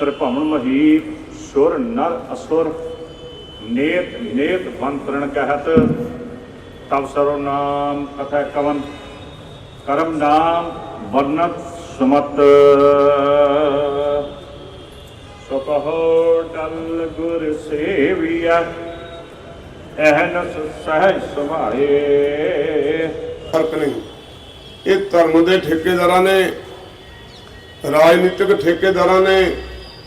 ਤ੍ਰਿਭਵਨ ਮਹੀ ਸੁਰ ਨਰ ਅਸੁਰ ਨੇਤ ਨੇਤ ਬੰਤਰਣ ਕਹਿਤ, ਤਵ ਸਰੋ ਨਾਮ ਕਥੈ ਕਵਨ, ਕਰਮ ਨਾਮ ਵਰਨਤ ਸੁਮਤ। ਸੋ ਡਲ ਗੁਰ ਸੇਵੀਆ ਅਹਨਸ ਸਹਿਜ ਸੁਭਾਏ। ਫ਼ਰਕ ਨਹੀਂ। ਇਹ ਧਰਮ ਦੇ ਠੇਕੇਦਾਰਾਂ ਨੇ, ਰਾਜਨੀਤਿਕ ਠੇਕੇਦਾਰਾਂ ਨੇ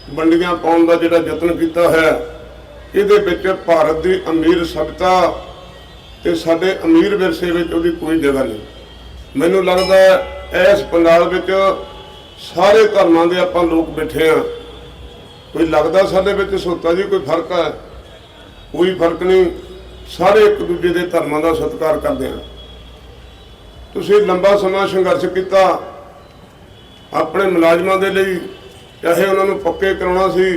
ਵੰਡੀਆਂ ਪਾਉਣ ਦਾ ਜਿਹੜਾ ਯਤਨ ਕੀਤਾ ਹੈ, ਇਹਦੇ ਵਿੱਚ ਭਾਰਤ ਦੀ ਅਮੀਰ ਸਭਿਤਾ ਤੇ ਸਾਡੇ ਅਮੀਰ ਵਿਰਸੇ ਵਿੱਚ ਉਹਦੀ ਕੋਈ ਜਗ੍ਹਾ ਨਹੀਂ। ਮੈਨੂੰ ਲੱਗਦਾ ਇਸ ਪੰਡਾਲ ਵਿੱਚ ਸਾਰੇ ਧਰਮਾਂ ਦੇ ਆਪਾਂ ਲੋਕ ਬੈਠੇ ਆ ਕੋਈ ਲੱਗਦਾ ਸਾਡੇ ਵਿੱਚ ਸੋਤਾ ਜੀ ਕੋਈ ਫ਼ਰਕ ਹੈ? ਕੋਈ ਫ਼ਰਕ ਨਹੀਂ। ਸਾਰੇ ਇੱਕ ਦੂਜੇ ਦੇ ਧਰਮਾਂ ਦਾ ਸਤਿਕਾਰ ਕਰਦੇ ਆ ਤੁਸੀਂ ਲੰਬਾ ਸਮਾਂ ਸੰਘਰਸ਼ ਕੀਤਾ। ਆਪਣੇ ਮੁਲਾਜ਼ਮਾਂ ਦੇ ਲਈ ਚਾਹੇ ਉਹਨਾਂ ਨੂੰ ਪੱਕੇ ਕਰਾਉਣਾ ਸੀ,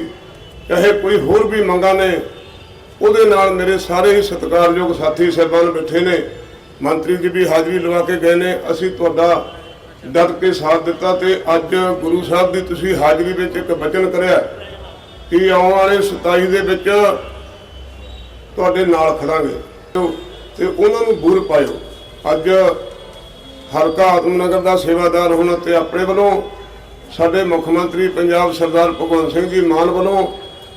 ਚਾਹੇ ਕੋਈ ਹੋਰ ਵੀ ਮੰਗਾਂ ਨੇ, ਉਹਦੇ ਨਾਲ ਮੇਰੇ ਸਾਰੇ ਹੀ ਸਤਿਕਾਰਯੋਗ ਸਾਥੀ ਸਹਿਬਾਨ ਬੈਠੇ ਨੇ। ਮੰਤਰੀ ਜੀ ਵੀ ਹਾਜ਼ਰੀ ਲਵਾ ਕੇ ਗਏ ਨੇ, ਅਸੀਂ ਤੁਹਾਡਾ ਡਟ ਕੇ ਸਾਥ ਦਿੱਤਾ ਤੇ ਅੱਜ ਗੁਰੂ ਸਾਹਿਬ ਦੀ ਤੁਸੀਂ ਹਾਜ਼ਰੀ ਵਿੱਚ ਇੱਕ ਬਚਨ ਕਰਿਆ ਕਿ ਆਉਣ ਵਾਲੇ 27 ਦੇ ਵਿੱਚ ਤੁਹਾਡੇ ਨਾਲ ਖੜਾਂਗੇ। ਤੇ ਉਹਨਾਂ ਨੂੰ ਬੂਰ ਪਾਇਓ। ਅੱਜ ਹਲਕਾ ਆਤਮਨਗਰ ਦਾ ਸੇਵਾਦਾਰ ਹੋਣ ਤੇ ਆਪਣੇ ਵੱਲੋਂ ਸਾਡੇ ਮੁੱਖ ਮੰਤਰੀ ਪੰਜਾਬ ਸਰਦਾਰ ਭਗਵੰਤ ਸਿੰਘ ਜੀ ਮਾਨ ਵੱਲੋਂ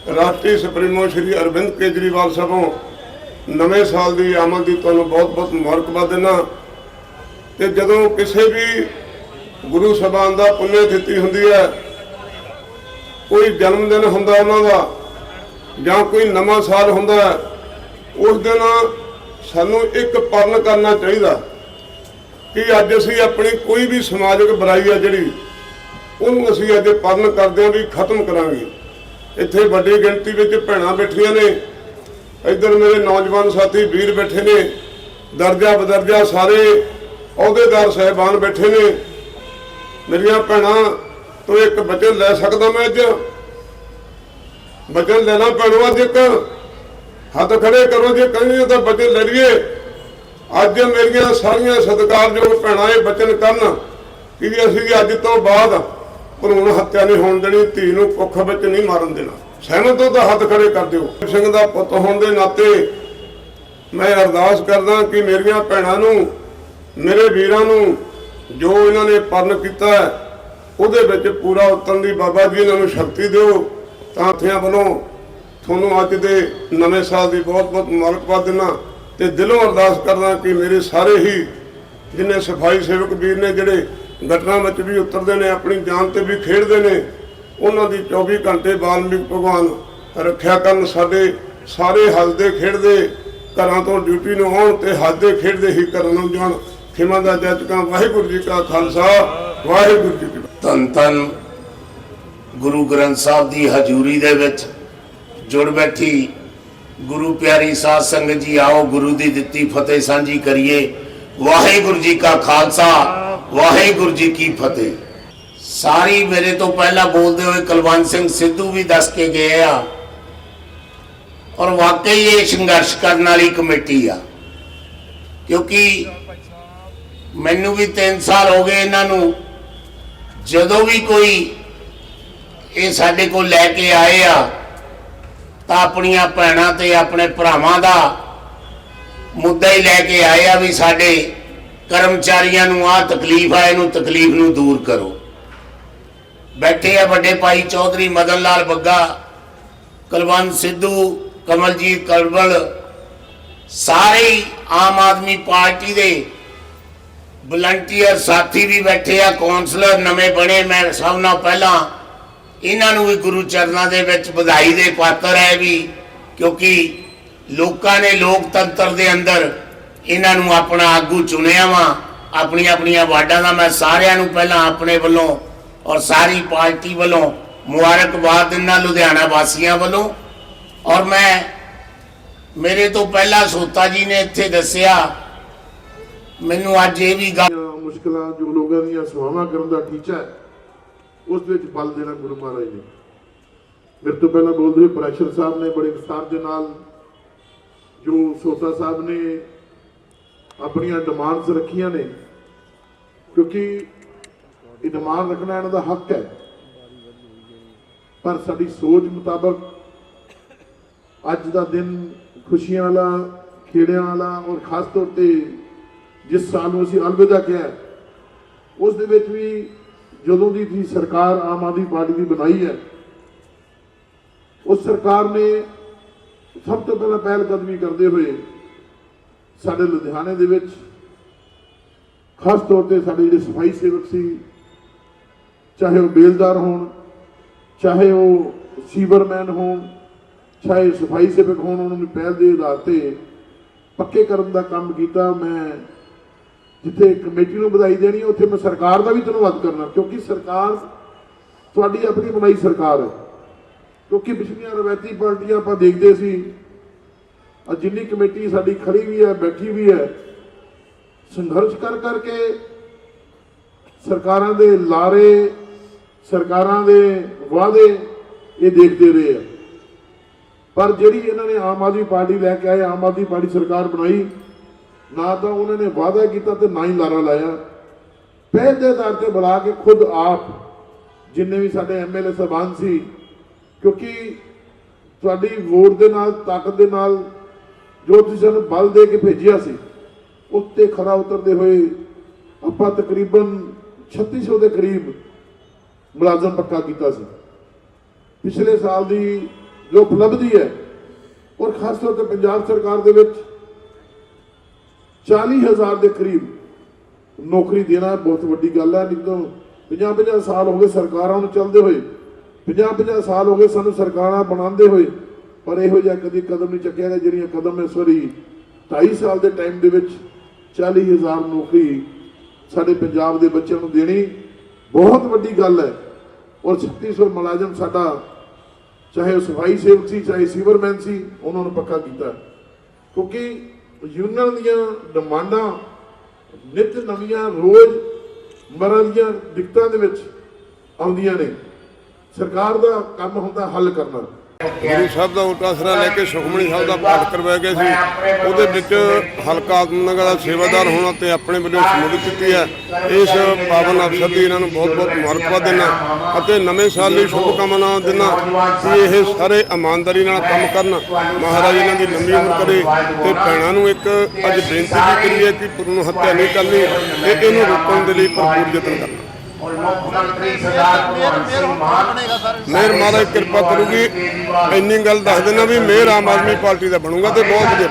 ਰਾਸ਼ਟਰੀ ਸੁਪਰੀਮੋ ਸ਼੍ਰੀ ਅਰਵਿੰਦ ਕੇਜਰੀਵਾਲ ਸਾਹਿਬੋਂ ਨਵੇਂ ਸਾਲ ਦੀ ਆਮਦ ਦੀ ਤੁਹਾਨੂੰ ਬਹੁਤ-ਬਹੁਤ ਮੁਬਾਰਕਬਾਦ ਦਿੰਦਾ ਤੇ ਜਦੋਂ ਕਿਸੇ ਵੀ ਗੁਰੂ ਸਾਹਿਬਾਨ ਦਾ ਪੁੰਨਿਆ ਤਿਥੀ ਹੁੰਦੀ ਹੈ, ਕੋਈ ਜਨਮ ਦਿਨ ਹੁੰਦਾ ਉਹਨਾਂ ਦਾ ਜਾਂ ਕੋਈ ਨਵਾਂ ਸਾਲ ਹੁੰਦਾ ਉਸ ਦਿਨ ਸਾਨੂੰ ਇੱਕ ਪਰਨ ਕਰਨਾ ਚਾਹੀਦਾ ਕਿ ਅੱਜ ਅਸੀਂ ਆਪਣੀ ਕੋਈ ਵੀ ਸਮਾਜਿਕ ਬੁਰਾਈ ਆ ਜਿਹੜੀ ਉਹਨੂੰ ਅਸੀਂ ਅੱਜ ਪਰਨ ਕਰਦੇ ਹਾਂ ਵੀ ਖਤਮ ਕਰਾਂਗੇ। ਇੱਥੇ ਵੱਡੀ ਗਿਣਤੀ ਵਿੱਚ ਭੈਣਾਂ ਬੈਠੀਆਂ ਨੇ। ਇੱਧਰ ਮੇਰੇ ਨੌਜਵਾਨ ਸਾਥੀ ਵੀਰ ਬੈਠੇ ਨੇ। ਦਰਜਾ ਬਦਰਜਾ ਸਾਰੇ ਅਹੁਦੇਦਾਰ ਸਹਿਬਾਨ ਬੈਠੇ ਨੇ। ਮੇਰੀਆਂ ਭੈਣਾਂ, ਤੋਂ ਇੱਕ ਬਚਨ ਲੈ ਸਕਦਾ ਮੈਂ ਅੱਜ? ਬਚਨ ਲੈਣਾ ਪੈਣੋ ਅੱਜ ਇੱਕ। ਹੱਥ ਖੜੇ ਕਰੋ ਜੇ ਕਹਿੰਦੇ ਤਾਂ ਬਚਨ ਲੈ ਲਈਏ। ਅੱਜ ਮੇਰੀਆਂ ਸਾਰੀਆਂ ਸਤਿਕਾਰਯੋਗ ਭੈਣਾਂ ਇਹ ਬਚਨ ਕਰਨ। ਕਿ ਜੀ ਅਸੀਂ ਅੱਜ ਤੋਂ ਬਾਅਦ ਭਰੂਣ ਹੱਤਿਆ ਨਹੀਂ ਹੋਣ ਦੇਣੀ, ਧੀ ਨੂੰ ਕੁੱਖ ਵਿੱਚ ਨਹੀਂ ਮਾਰਨ ਦੇਣਾ। ਸਹਿਮਤ ਹੋ ਤਾਂ ਹੱਥ ਖੜੇ ਕਰ ਦਿਓ। ਸਿੰਘ ਦਾ ਪੁੱਤ ਹੋਣ ਦੇ ਨਾਤੇ ਮੈਂ ਅਰਦਾਸ ਕਰਦਾ ਕਿ ਮੇਰੀਆਂ ਭੈਣਾਂ ਨੂੰ, ਮੇਰੇ ਵੀਰਾਂ ਨੂੰ ਜੋ ਇਹਨਾਂ ਨੇ ਪਰਨ ਕੀਤਾ ਉਹਦੇ ਵਿੱਚ ਪੂਰਾ ਉਤਰਨ ਦੀ ਬਾਬਾ ਜੀ ਇਹਨਾਂ ਨੂੰ ਸ਼ਕਤੀ ਦਿਓ। ਤਾਂ ਥਿਆਂ ਵੱਲੋਂ ਤੁਹਾਨੂੰ ਅੱਜ ਦੇ ਨਵੇਂ ਸਾਲ ਦੀ ਬਹੁਤ ਬਹੁਤ ਮੁਬਾਰਕਬਾਦ ਦਿੰਦਾ ਤੇ ਦਿਲੋਂ ਅਰਦਾਸ ਕਰਦਾ ਕਿ ਮੇਰੇ ਸਾਰੇ ਹੀ ਜਿੰਨੇ ਸਫ਼ਾਈ ਸੇਵਕ ਵੀਰ ਨੇ ਜਿਹੜੇ ਘਟਨਾ ਵਿੱਚ ਵੀ ਉਤਰਦੇ ਨੇ, ਆਪਣੀ ਜਾਨ ਤੇ ਵੀ ਖੇਡਦੇ ਨੇ। ਉਹਨਾਂ ਦੀ 24 ਘੰਟੇ ਬਾਲਮੀਕ ਭਗਵਾਨ ਰੱਖਿਆ ਕਰਨ, ਸਾਡੇ ਸਾਰੇ ਹੱਸਦੇ ਖੇਡਦੇ, ਘਰਾਂ ਤੋਂ ਡਿਊਟੀ ਨੂੰ ਆਉਣ ਤੇ ਹੱਸਦੇ ਖੇਡਦੇ ਹੀ ਘਰਾਂ ਨੂੰ ਜਾਣ। ਖਿਮਾ ਦਾ ਜੱਜਕਾਂ ਵਾਹਿਗੁਰੂ ਜੀ ਕਾ ਖਾਲਸਾ, ਵਾਹਿਗੁਰੂ ਜੀ ਕੀ ਫਤਿਹ। ਧੰਨ ਧੰਨ ਗੁਰੂ ਗ੍ਰੰਥ ਸਾਹਿਬ ਦੀ ਹਜ਼ੂਰੀ ਦੇ ਵਿੱਚ ਜੁੜ ਬੈਠੀ ਗੁਰੂ ਪਿਆਰੀ ਸਾਧ ਸੰਗਤ ਜੀ, ਆਓ ਗੁਰੂ ਦੀ ਦਿੱਤੀ ਫਤਿਹ ਸਾਂਝੀ ਕਰੀਏ। ਵਾਹਿਗੁਰੂ ਜੀ ਕਾ ਖਾਲਸਾ ਵਾਹਿਗੁਰੂ ਜੀ ਕੀ ਫਤਿਹ। ਸਾਰੀ ਮੇਰੇ ਤੋਂ ਪਹਿਲਾਂ ਬੋਲਦੇ ਹੋਏ ਕੁਲਵੰਤ ਸਿੰਘ ਸਿੱਧੂ ਵੀ ਦੱਸ ਕੇ ਗਏ ਆ। ਔਰ ਵਾਕਈ ਇਹ ਸੰਘਰਸ਼ ਕਰਨ ਵਾਲੀ ਕਮੇਟੀ ਆ। ਕਿਉਂਕਿ ਮੈਨੂੰ ਵੀ 3 ਸਾਲ ਹੋ ਗਏ ਇਹਨਾਂ ਨੂੰ। ਜਦੋਂ ਵੀ ਕੋਈ ਇਹ ਸਾਡੇ ਕੋਲ ਲੈ ਕੇ ਆਏ ਆ, ਤਾਂ ਆਪਣੀਆਂ ਭੈਣਾਂ ਤੇ ਆਪਣੇ ਭਰਾਵਾਂ ਦਾ ਮੁੱਦਾ ਹੀ ਲੈ ਕੇ ਆਏ ਆ ਵੀ ਸਾਡੇ ਕਰਮਚਾਰੀਆਂ ਨੂੰ ਆ ਤਕਲੀਫ ਆ, ਇਹਨੂੰ ਤਕਲੀਫ ਨੂੰ ਦੂਰ ਕਰੋ। ਬੈਠੇ ਆ ਵੱਡੇ ਭਾਈ ਚੌਧਰੀ ਮਦਨ ਲਾਲ ਬੱਗਾ, ਕੁਲਵੰਤ ਸਿੱਧੂ, ਕਮਲਜੀਤ ਕਲਬਲ ਸਾਰੇ ਆਮ ਆਦਮੀ ਪਾਰਟੀ ਦੇ ਵਲੰਟੀਅਰ ਸਾਥੀ ਵੀ ਬੈਠੇ ਆ ਕਾਉਂਸਲਰ ਨਵੇਂ ਬਣੇ, ਮੈਂ ਸਭ ਨਾਲ ਪਹਿਲਾਂ ਇਹਨਾਂ ਨੂੰ ਵੀ ਗੁਰੂ ਚਰਨਾਂ ਦੇ ਵਿੱਚ ਵਧਾਈ ਦੇ ਪਾਤਰ ਹੈ ਵੀ, ਕਿਉਂਕਿ ਲੋਕਾਂ ਨੇ ਲੋਕਤੰਤਰ ਦੇ ਅੰਦਰ ਇਹਨਾਂ ਨੂੰ ਆਪਣਾ ਆਗੂ ਚੁਣਿਆ ਵਾ। ਆਪਣੀਆਂ ਆਪਣੀਆਂ ਵਾਰਡਾਂ ਦਾ ਮੈਂ ਸਾਰਿਆਂ ਨੂੰ ਪਹਿਲਾਂ ਆਪਣੇ ਵੱਲੋਂ ਔਰ ਸਾਰੀ ਪਾਰਟੀ ਵੱਲੋਂ ਮੁਬਾਰਕਬਾਦ ਦਿੰਦਾ ਲੁਧਿਆਣਾ ਵਾਸੀਆਂ ਵੱਲੋਂ। ਔਰ ਮੈਂ ਮੇਰੇ ਤੋਂ ਪਹਿਲਾਂ ਸੋਤਾ ਜੀ ਨੇ ਇੱਥੇ ਦੱਸਿਆ, ਮੈਨੂੰ ਅੱਜ ਇਹ ਵੀ ਗੱਲ ਦੀਆਂ ਮੁਸ਼ਕਲਾਂ ਜੋ ਲੋਕਾਂ ਦੀਆਂ ਸੇਵਾਵਾਂ ਕਰਨ ਦਾ ਟੀਚਾ ਹੈ, ਉਸ ਵਿੱਚ ਬਲ ਦੇਣਾ ਗੁਰੂ ਮਹਾਰਾਜ ਨੇ। ਮੇਰੇ ਤੋਂ ਪਹਿਲਾਂ ਬੋਲਦੇ ਪ੍ਰੈਸ਼ਰ ਸਾਹਿਬ ਨੇ ਬੜੇ ਵਿਸਤਾਰ ਦੇ ਨਾਲ ਜੋ ਸੋਤਾ ਸਾਹਿਬ ਨੇ ਆਪਣੀਆਂ ਡਿਮਾਂਡਸ ਰੱਖੀਆਂ ਨੇ, ਕਿਉਂਕਿ ਇਹ ਡਿਮਾਂਡ ਰੱਖਣਾ ਇਹਨਾਂ ਦਾ ਹੱਕ ਹੈ। ਪਰ ਸਾਡੀ ਸੋਚ ਮੁਤਾਬਕ ਅੱਜ ਦਾ ਦਿਨ ਖੁਸ਼ੀਆਂ ਵਾਲਾ, ਖੇੜਿਆਂ ਵਾਲਾ ਔਰ ਖਾਸ ਤੌਰ ਤੇ ਜਿਸ ਸਾਲ ਨੂੰ ਅਸੀਂ ਅਲਵਿਦਾ ਕਿਹਾ ਉਸ ਦੇ ਵਿੱਚ ਵੀ ਜਦੋਂ ਦੀ ਦੀ ਸਰਕਾਰ ਆਮ ਆਦਮੀ ਪਾਰਟੀ ਦੀ ਬਣਾਈ ਹੈ, ਉਸ ਸਰਕਾਰ ਨੇ ਸਭ ਤੋਂ ਪਹਿਲਾਂ ਪਹਿਲ ਕਦਮੀ ਕਰਦੇ ਹੋਏ ਸਾਡੇ ਲੁਧਿਆਣੇ ਦੇ ਵਿੱਚ ਖਾਸ ਤੌਰ ਤੇ ਸਾਡੇ ਜਿਹੜੇ ਸਫ਼ਾਈ ਸੇਵਕ ਸੀ, ਚਾਹੇ ਉਹ ਬੇਲਦਾਰ ਹੋਣ, ਚਾਹੇ ਉਹ ਸੀਵਰਮੈਨ ਹੋਣ, ਚਾਹੇ ਸਫ਼ਾਈ ਸੇਵਕ ਹੋਣ, ਉਹਨਾਂ ਨੂੰ ਪਹਿਲ ਦੇ ਆਧਾਰ ਤੇ ਪੱਕੇ ਕਰਨ ਦਾ ਕੰਮ ਕੀਤਾ। ਮੈਂ ਜਿੱਥੇ ਕਮੇਟੀ ਨੂੰ ਵਧਾਈ ਦੇਣੀ, ਉੱਥੇ ਮੈਂ ਸਰਕਾਰ ਦਾ ਵੀ ਧੰਨਵਾਦ ਕਰਨਾ, ਕਿਉਂਕਿ ਸਰਕਾਰ ਤੁਹਾਡੀ ਆਪਣੀ ਬਣਾਈ ਸਰਕਾਰ ਹੈ। ਕਿਉਂਕਿ ਪਿਛਲੀਆਂ ਰਵਾਇਤੀ ਪਾਰਟੀਆਂ ਆਪਾਂ ਦੇਖਦੇ ਸੀ ਆ ਜਿੰਨੀ ਕਮੇਟੀ ਸਾਡੀ ਖੜੀ ਵੀ ਹੈ, ਬੈਠੀ ਵੀ ਹੈ, ਸੰਘਰਸ਼ ਕਰ ਕਰਕੇ ਸਰਕਾਰਾਂ ਦੇ ਲਾਰੇ, ਸਰਕਾਰਾਂ ਦੇ ਵਾਅਦੇ ਇਹ ਦੇਖਦੇ ਰਹੇ ਆ। ਪਰ ਜਿਹੜੀ ਇਹਨਾਂ ਨੇ ਆਮ ਆਦਮੀ ਪਾਰਟੀ ਲੈ ਕੇ ਆਏ, ਆਮ ਆਦਮੀ ਪਾਰਟੀ ਸਰਕਾਰ ਬਣਾਈ, ਨਾ ਤਾਂ ਉਹਨਾਂ ਨੇ ਵਾਅਦਾ ਕੀਤਾ ਤੇ ਨਾ ਹੀ ਲਾਰਾ ਲਾਇਆ। ਪਹਿਲ ਦੇ ਆਧਾਰ ਤੇ ਬੁਲਾ ਕੇ ਖੁਦ ਆਪ ਜਿੰਨੇ ਵੀ ਸਾਡੇ ਐਮਐਲਏ ਸਾਹਿਬਾਨ ਸੀ, ਕਿਉਂਕਿ ਤੁਹਾਡੀ ਵੋਟ ਦੇ ਨਾਲ, ਤਾਕਤ ਦੇ ਨਾਲ ਜੋ ਤੁਸੀਂ ਸਾਨੂੰ ਬਲ ਦੇ ਕੇ ਭੇਜਿਆ ਸੀ, ਉੱਤੇ ਖਰਾ ਉਤਰਦੇ ਹੋਏ ਆਪਾਂ ਤਕਰੀਬਨ 3600 ਦੇ ਕਰੀਬ ਮੁਲਾਜ਼ਮ ਪੱਕਾ ਕੀਤਾ ਸੀ। ਪਿਛਲੇ ਸਾਲ ਦੀ ਜੋ ਉਪਲਬਧੀ ਹੈ, ਔਰ ਖਾਸ ਤੌਰ ਤੇ ਪੰਜਾਬ ਸਰਕਾਰ ਦੇ ਵਿੱਚ 40000 ਦੇ ਕਰੀਬ ਨੌਕਰੀ ਦੇਣਾ ਬਹੁਤ ਵੱਡੀ ਗੱਲ ਹੈ। ਨਹੀਂ ਤਾਂ 50 50 ਸਾਲ ਹੋ ਗਏ ਸਰਕਾਰਾਂ ਨੂੰ ਚੱਲਦੇ ਹੋਏ 50 50 ਸਾਲ ਹੋ ਗਏ ਸਾਨੂੰ ਸਰਕਾਰਾਂ ਬਣਾਉਂਦੇ ਹੋਏ ਪਰ ਇਹੋ ਜਿਹਾ ਕਦੀ ਕਦਮ ਨਹੀਂ ਚੱਕਿਆ ਗਿਆ ਜਿਹੜੀਆਂ ਕਦਮ ਇਸ ਵਾਰੀ 2.5 ਸਾਲ ਦੇ ਟਾਈਮ ਦੇ ਵਿੱਚ 40000 ਨੌਕਰੀ ਸਾਡੇ ਪੰਜਾਬ ਦੇ ਬੱਚਿਆਂ ਨੂੰ ਦੇਣੀ ਬਹੁਤ ਵੱਡੀ ਗੱਲ ਹੈ। ਔਰ 3600 ਮੁਲਾਜ਼ਮ ਸਾਡਾ, ਚਾਹੇ ਉਹ ਸਫ਼ਾਈ ਸੇਵਕ ਸੀ, ਚਾਹੇ ਸੀਵਰਮੈਨ ਸੀ, ਉਹਨਾਂ ਨੂੰ ਪੱਕਾ ਕੀਤਾ ਕਿਉਂਕਿ ਯੂਨੀਅਨ ਦੀਆਂ ਡਿਮਾਂਡਾਂ, ਨਿਤ ਨਵੀਆਂ, ਰੋਜ਼ ਮਰਾਂ ਦੀਆਂ ਦਿੱਕਤਾਂ ਦੇ ਵਿੱਚ ਆਉਂਦੀਆਂ ਨੇ। ਸਰਕਾਰ ਦਾ ਕੰਮ ਹੁੰਦਾ ਹੱਲ ਕਰਨਾ। ਗੁਰੂ ਸਾਹਿਬ ਦਾ ਉਲਟਾ ਆਸਰਾ ਲੈ ਕੇ ਸੁਖਮਣੀ ਸਾਹਿਬ ਦਾ ਪਾਠ ਕਰਵਾਇਆ ਗਿਆ ਸੀ। ਉਹਦੇ ਵਿੱਚ ਹਲਕਾ ਆਤਮਨਗਰ ਦਾ ਸੇਵਾਦਾਰ ਹੋਣਾ ਤੇ ਆਪਣੇ ਵੱਲੋਂ ਸ਼ਮੂਲੀਅਤ ਕੀਤੀ ਹੈ। ਇਸ ਪਾਵਨ ਅਵਸਰ ਦੀ ਇਹਨਾਂ ਨੂੰ ਬਹੁਤ ਬਹੁਤ ਮੁਬਾਰਕਬਾਦ ਦਿੰਦਾ ਅਤੇ ਨਵੇਂ ਸਾਲ ਲਈ ਸ਼ੁਭ ਕਾਮਨਾ ਦਿੰਦਾ ਕਿ ਇਹ ਸਾਰੇ ਇਮਾਨਦਾਰੀ ਨਾਲ ਕੰਮ ਕਰਨ। ਮਹਾਰਾਜ ਇਹਨਾਂ ਦੀ ਲੰਮੀ ਉਮਰ ਕਰੇ ਤੇ ਭੈਣਾਂ ਨੂੰ ਇੱਕ ਅੱਜ ਬੇਨਤੀ ਵੀ ਕਰੀ ਹੈ ਕਿ ਪੁਰਨ ਹੱਤਿਆ ਨਹੀਂ ਕਰਨੀ ਤੇ ਇਹਨੂੰ ਰੋਕਣ ਦੇ ਲਈ ਭਰਪੂਰ ਯਤਨ ਕਰਨਾ। ਮੇਰ ਮਾਤਾ ਕਿਰਪਾ ਕਰੂਗੀ। ਇੰਨੀ ਗੱਲ ਦੱਸ ਦੇਣਾ ਵੀ ਮੇਰ ਆਮ ਆਦਮੀ ਪਾਰਟੀ ਦਾ ਬਣੂਗਾ ਤੇ ਬਹੁਤ ਵਧੀਆ